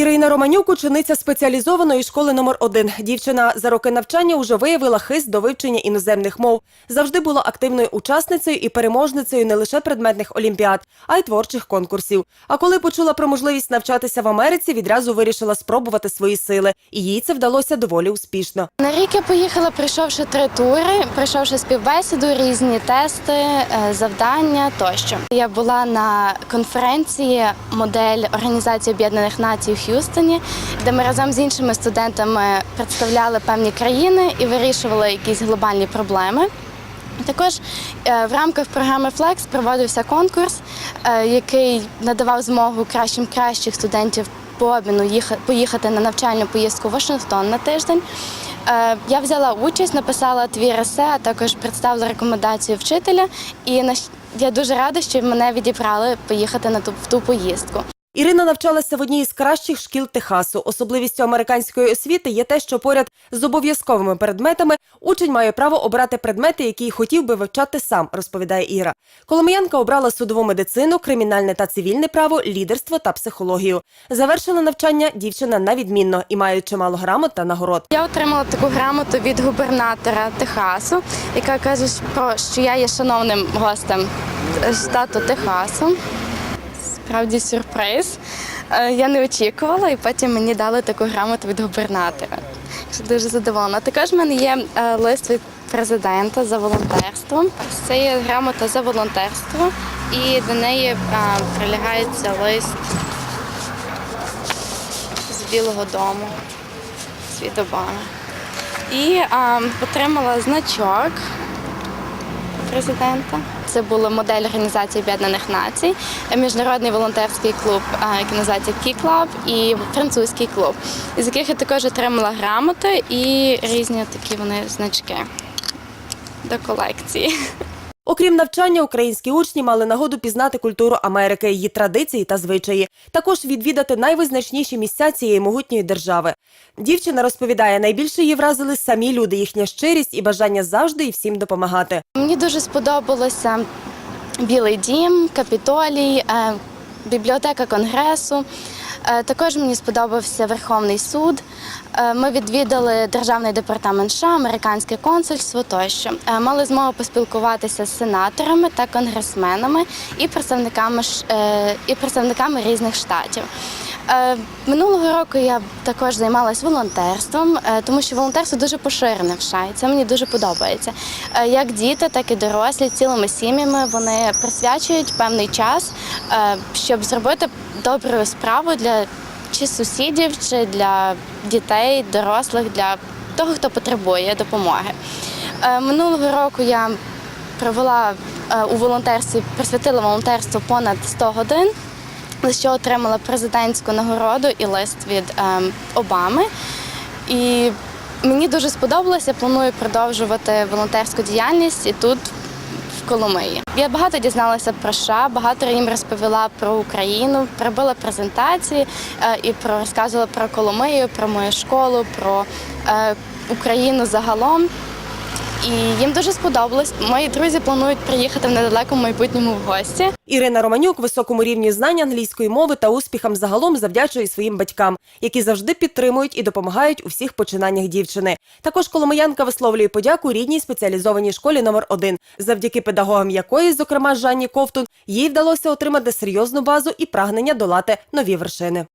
Ірина Романюк, учениця спеціалізованої школи номер 1 Дівчина за роки навчання вже виявила хист до вивчення іноземних мов. Завжди була активною учасницею і переможницею не лише предметних олімпіад, а й творчих конкурсів. А коли почула про можливість навчатися в Америці, відразу вирішила спробувати свої сили. І їй це вдалося доволі успішно. На рік я поїхала, пройшовши три тури, пройшовши співбесіду, різні тести, е, завдання тощо. Я була на конференції модель Організації Об'єднаних Націй Х'юстоні, де ми разом з іншими студентами представляли певні країни і вирішували якісь глобальні проблеми. Також е, в рамках програми Flex проводився конкурс, е, який надавав змогу кращим кращих студентів по обміну поїхати на навчальну поїздку в Вашингтон на тиждень. Е, Я взяла участь, написала твір есе, а також представила рекомендацію вчителя. І я дуже рада, що мене відібрали поїхати на ту в ту поїздку. Ірина навчалася в одній із кращих шкіл Техасу. Особливістю американської освіти є те, що поряд з обов'язковими предметами учень має право обрати предмети, які хотів би вивчати сам, розповідає Іра. Коломиянка обрала судову медицину, кримінальне та цивільне право, лідерство та психологію. Завершила навчання дівчина на відмінно і має чимало грамот та нагород. Я отримала таку грамоту від губернатора Техасу, яка каже, що я є шановним гостем штату Техасу. Справді сюрприз. Е, Я не очікувала, і потім мені дали таку грамоту від губернатора. Дуже задоволена. Також в мене є е, лист від президента за волонтерством. Це є грамота за волонтерство, і до неї е, прилягається лист з Білого Дому від Обами. І а, отримала значок президента. Це була модель Організації Об'єднаних Націй, міжнародний волонтерський клуб, який називається Кі Клаб, і французький клуб, з яких я також отримала грамоти і різні такі вони значки до колекції. Окрім навчання, українські учні мали нагоду пізнати культуру Америки, її традиції та звичаї. Також відвідати найвизначніші місця цієї могутньої держави. Дівчина розповідає, найбільше її вразили самі люди, їхня щирість і бажання завжди і всім допомагати. Мені дуже сподобалося Білий дім, Капітолій, е, бібліотека Конгресу. Е, Також мені сподобався Верховний суд. Е, Ми відвідали Державний департамент США, американське консульство тощо. Е, Мали змогу поспілкуватися з сенаторами та конгресменами і представниками і представниками різних штатів. Минулого року я також займалась волонтерством, тому що волонтерство дуже поширене в США, і це мені дуже подобається. Як діти, так і дорослі цілими сім'ями вони присвячують певний час, щоб зробити добру справу для чи сусідів, чи для дітей, дорослих, для того, хто потребує допомоги. Е, Минулого року я провела е, у волонтерстві, присвятила волонтерству понад 100 годин за що отримала президентську нагороду і лист від ем, Обами. І мені дуже сподобалося, планую продовжувати волонтерську діяльність і тут, Коломиї. Я багато дізналася про США, багато їм розповіла про Україну, робила презентації е, і про розказувала про Коломию, про мою школу, про е, Україну загалом. І їм дуже сподобалось. Мої друзі планують приїхати в недалекому майбутньому в гості. Ірина Романюк високому рівні знань англійської мови та успіхам загалом завдячує своїм батькам, які завжди підтримують і допомагають у всіх починаннях дівчини. Також коломиянка висловлює подяку рідній спеціалізованій школі номер 1 завдяки педагогам якої, зокрема Жанні Ковтун, їй вдалося отримати серйозну базу і прагнення долати нові вершини.